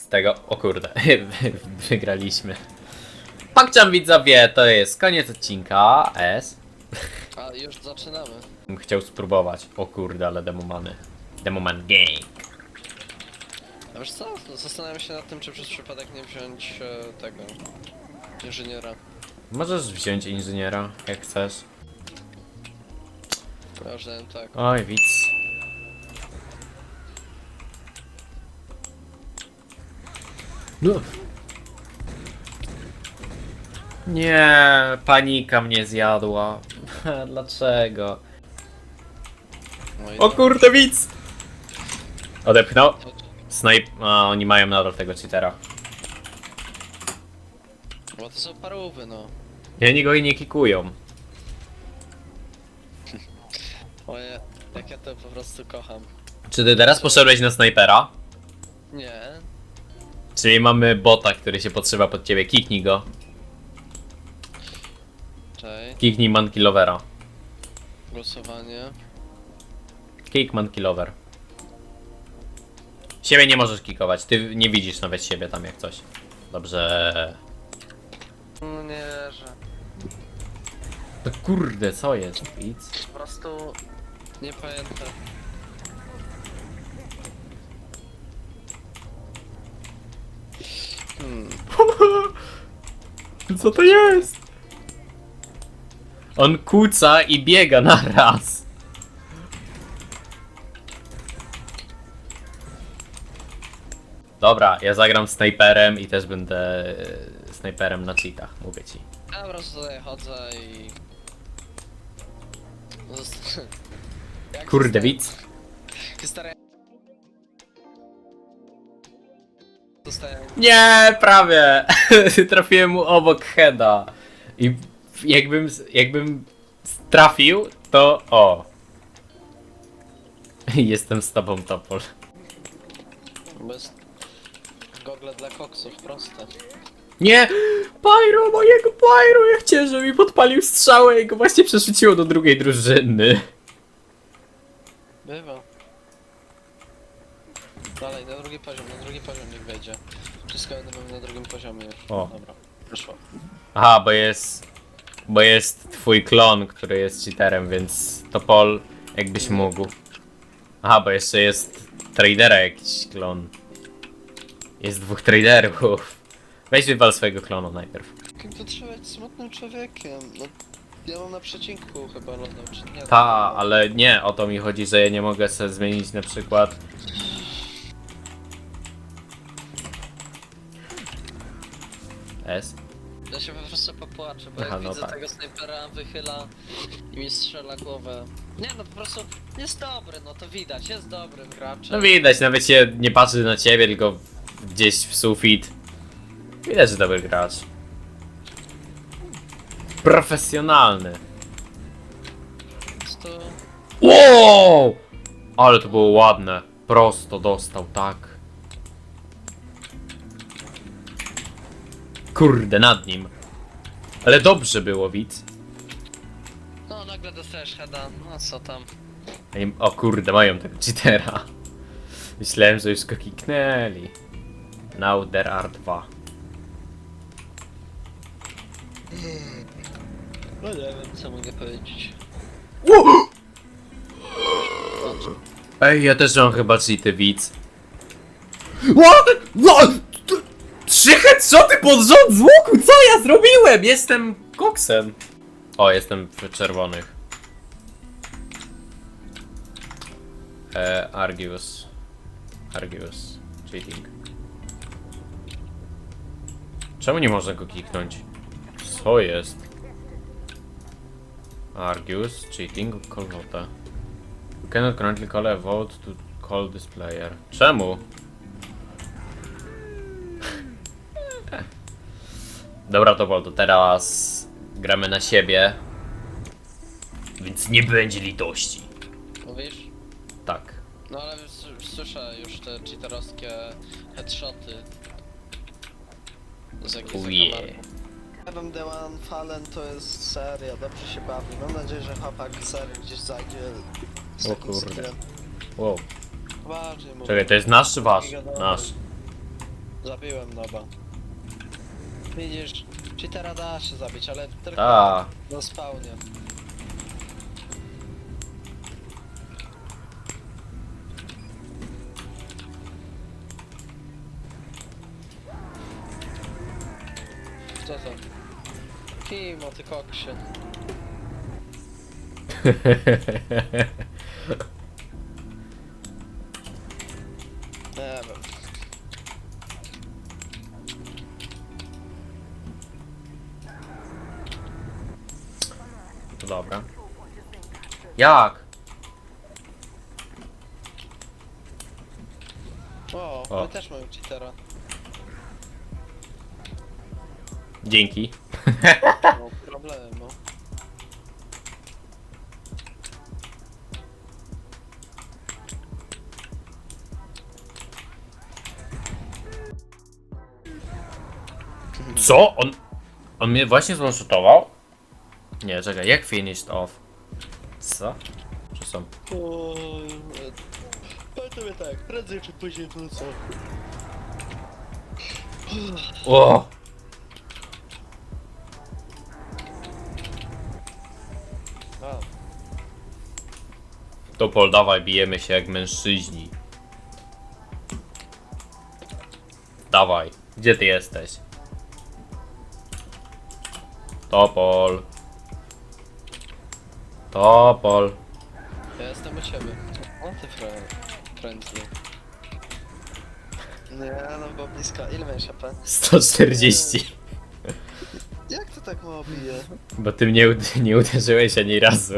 z tego. O kurde, wygraliśmy. Pakczam widzowie, to jest koniec odcinka. S. A już zaczynamy. Bym Chciał spróbować. O kurde, ale demomany. Demoman gang. A wiesz co? Zastanawiam się nad tym, czy przez przypadek nie wziąć e, tego inżyniera. Możesz wziąć inżyniera, jak chcesz. Dałem tak. Oj, widz. No. Nie, panika mnie zjadła. Dlaczego? No i O no. kurde, widz! Odepchnął. Snipe. A, oni mają nadal tego cheatera. Bo to są parówy, no. I oni go i nie kikują. Oje, jak ja to po prostu kocham. Czy ty teraz poszedłeś na snajpera? Nie, Czyli mamy bota, który się podszywa pod ciebie. Kiknij go. Kiknij Monkey Lovera. głosowanie. Kick Monkey Lover. Siebie nie możesz kikować, ty nie widzisz nawet siebie tam jak coś. Dobrze. No nie, że To kurde, co jest? Widz? po prostu nie pamiętam. Co to jest? On kuca i biega na raz. Dobra, ja zagram snajperem i też będę e, snajperem na cheatach, mówię ci. ja po prostu tutaj chodzę i... Jak Kurde, widz. Zostałem... Nie, prawie. Trafiłem mu obok heada. I jakbym, jakbym trafił, to o. Jestem z tobą, Topol. Bez... Gogle dla koksów, proste. Nie! Pyro, mojego Pyro! Ja chciałem, żeby mi podpalił strzałę i go właśnie przerzuciło do drugiej drużyny. Bywa. Dalej, na drugi poziom, na drugi poziom niech wejdzie. Wszystko będę miał na drugim poziomie już. O. Dobra, wyszło. Aha, bo jest... Bo jest twój klon, który jest cheaterem, więc Topol, jakbyś mógł. Aha, bo jeszcze jest tradera jakiś klon. Jest dwóch traderów. Weź wywal swojego klonu najpierw. Kim to trzeba być smutnym człowiekiem? No, ja mam na przecinku chyba lądał, czy nie? Ta, ale nie, o to mi chodzi, że ja nie mogę sobie zmienić na przykład... S? Ja się po prostu popłaczę, bo Aha, jak no widzę tak. tego snajpera wychyla i mi strzela głowę. Nie no, po prostu jest dobry, no to widać, jest dobrym graczem. No widać, nawet się nie patrzy na ciebie, tylko gdzieś w sufit. Widać, że dobry gracz. Profesjonalny. Wow! Ale to było ładne. Prosto dostał, tak. Kurde, nad nim. Ale dobrze było, widz. No, nagle dostajesz heada, no co tam. Ej, O kurde, mają tego cheatera. Myślałem, że już go kiknęli. Now there are dwa. No nie wiem, co mogę powiedzieć. Ej, ja też mam chyba cheaty, widz. What? What? Trzy headshoty pod rząd z łuku, co ja zrobiłem? Jestem koksem. O, jestem w czerwonych. E, Argius. Argius. Cheating. Czemu nie można go kliknąć? Co jest? Argius, cheating, call vote. You cannot currently call a vote to call this player. Czemu? Dobra, to Bolto, teraz gramy na siebie. Więc nie będzie litości. Mówisz? Tak. No ale s- słyszę już te cheaterowskie headshoty. Z. Heaven The One Fallen to jest seria, dobrze się bawi. Mam nadzieję, że chłopak serio gdzieś zajdzie z O takim kurde. skillem. Wow. Poważnie mówię. Czekaj, to jest nasz czy wasz? Nasz. Zabiłem noba. Widzisz, cheatera da się zabić, ale tylko A, na spawnie. Co to? Kim o ty koksie? Nie wiem. Dobra. Jak? O, O. my też mamy cheatera. Dzięki. No problemu. Co? On... On mnie właśnie zwanshotował? Nie, czekaj, jak finished off? Co? Czy są? Pamiętam tak, prędzej czy później wrócę. O! A, Topol, dawaj, bijemy się jak mężczyźni. Dawaj, gdzie ty jesteś? Topol. Topol. ja jestem u ciebie. O ty friendly. Nie, no bo blisko. Ile miałeś AP? 140. Jak to tak mało bije? Bo ty mnie ud- nie uderzyłeś ani razu.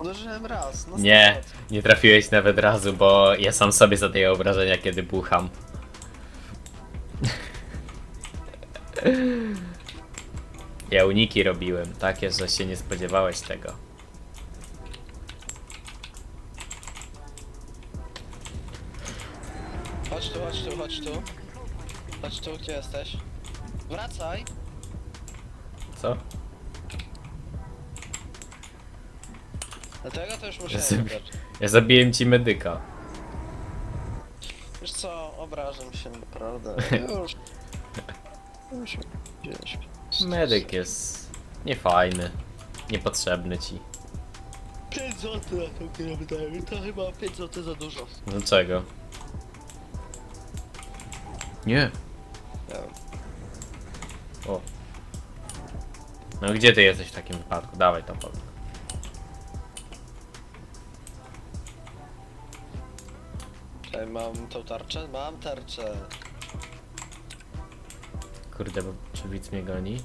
Uderzyłem raz, no Nie, nie trafiłeś nawet razu, bo ja sam sobie zadaję obrażenia, kiedy bucham. Ja uniki robiłem, takie, że się nie spodziewałeś tego. Chodź tu, gdzie jesteś? Wracaj! Co? Dlatego to już muszę Zabi- wybrać. Ja zabiłem ci medyka. Wiesz co, obrażam się naprawdę. Już. Już. Gdzieś. Medyk jest niefajny, niepotrzebny ci. 5 zł na tą grę wydaje mi. To chyba 5 zł za dużo. Dlaczego? Nie. O. No gdzie ty jesteś w takim wypadku? Dawaj to powiem. Tutaj mam tą tarczę? Mam tarczę. Kurde, bo czy widz mnie goni?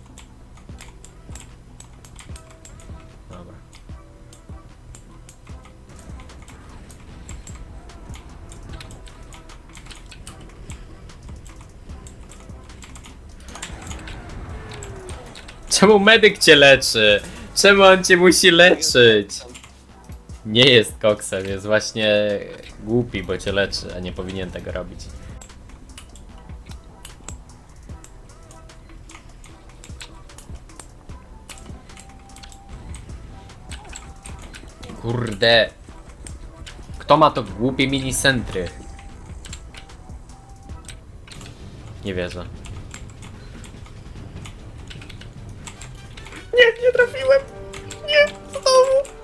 Czemu medyk cię leczy? Czemu on cię musi leczyć? Nie jest koksem, jest właśnie głupi, bo cię leczy, a nie powinien tego robić. Kurde. Kto ma to głupie minicentry? Nie wierzę. Nie, nie trafiłem! Nie, znowu!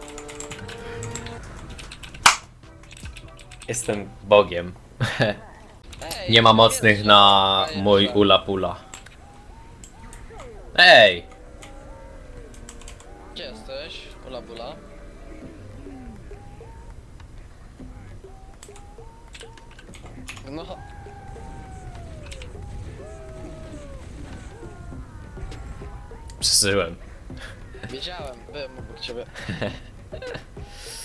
Jestem bogiem. Ej, Nie ma mocnych na mój ula pula. Ej! Gdzie jesteś? Ula bula. No. Przeżyłem. Wiedziałem, byłem obok ciebie.